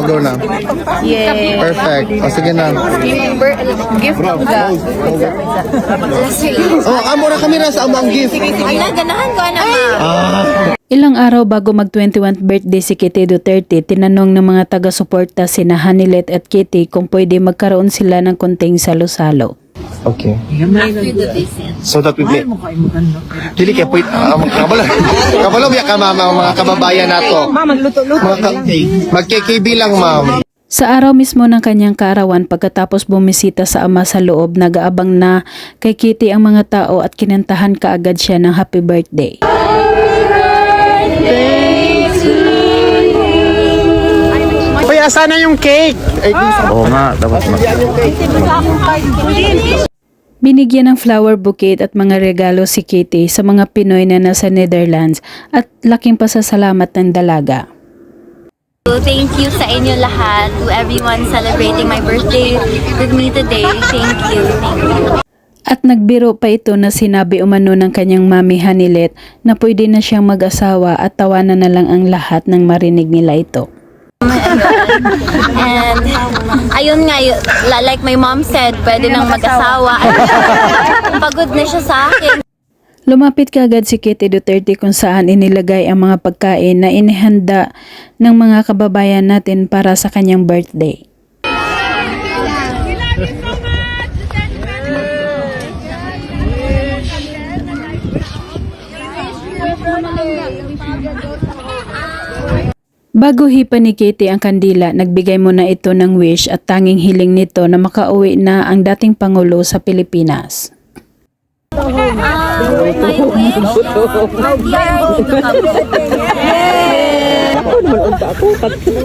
Go na. Yay. Perfect. O, sige na. Gift ng ga. Oh, amo na kami amo ang gift. Ay, ganahan ko na ma. Ilang araw bago mag 21th birthday si Kitty Duterte, tinanong ng mga taga-suporta sina Hanilet at Kitty kung pwede magkaroon sila ng konting salo-salo. Okay. So that we may... Dili kaya pwede... Uh, kabalo. Kabalo biya ka mama mga kababayan nato. Ma'am, magluto-luto. Magkikb lang ma'am. Sa araw mismo ng kanyang kaarawan pagkatapos bumisita sa ama sa loob, nag-aabang na kay Kitty ang mga tao at kinantahan kaagad siya ng happy birthday. Uy, asa na yung cake? Ay, Oo nga, dapat mag- Binigyan ng flower bouquet at mga regalo si Kitty sa mga Pinoy na nasa Netherlands at laking pasasalamat ng dalaga. So, thank you sa inyo lahat, to everyone celebrating my birthday with me today. Thank you, thank you. At nagbiro pa ito na sinabi umano ng kanyang mami Hanilet na pwede na siyang mag-asawa at tawanan na lang ang lahat ng marinig nila ito. And ayun nga, y- la- like my mom said, pwede nang mag-asawa. Pagod na siya sa akin. Lumapit kaagad si Kitty Duterte kung saan inilagay ang mga pagkain na inihanda ng mga kababayan natin para sa kanyang birthday. Bago hipa ni Kitty ang kandila, nagbigay muna ito ng wish at tanging hiling nito na makauwi na ang dating Pangulo sa Pilipinas. My wish.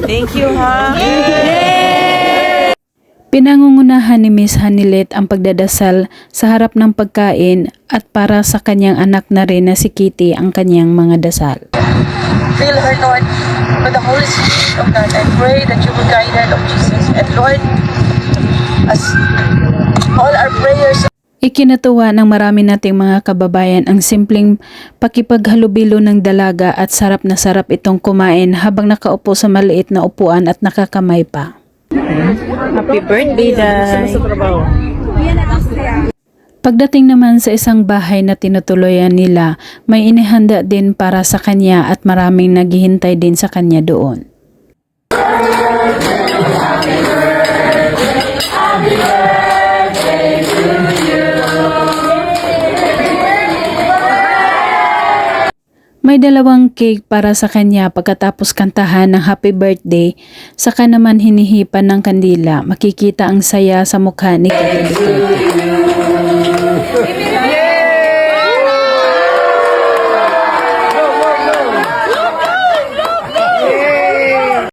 Thank you ha. Pinangungunahan ni Miss Hanilet ang pagdadasal sa harap ng pagkain at para sa kanyang anak na rin na si Kitty ang kanyang mga dasal. Fill her, Lord, with the Holy Spirit of God. I pray that you will guide her, Lord Jesus. And Lord, as all our prayers Ikinatuwa ng marami nating mga kababayan ang simpleng pakipaghalubilo ng dalaga at sarap na sarap itong kumain habang nakaupo sa maliit na upuan at nakakamay pa. Happy birthday, Day. Pagdating naman sa isang bahay na tinutuloyan nila, may inihanda din para sa kanya at maraming naghihintay din sa kanya doon. May dalawang cake para sa kanya pagkatapos kantahan ng happy birthday, saka naman hinihipan ng kandila. Makikita ang saya sa mukha ni Kitty Duterte.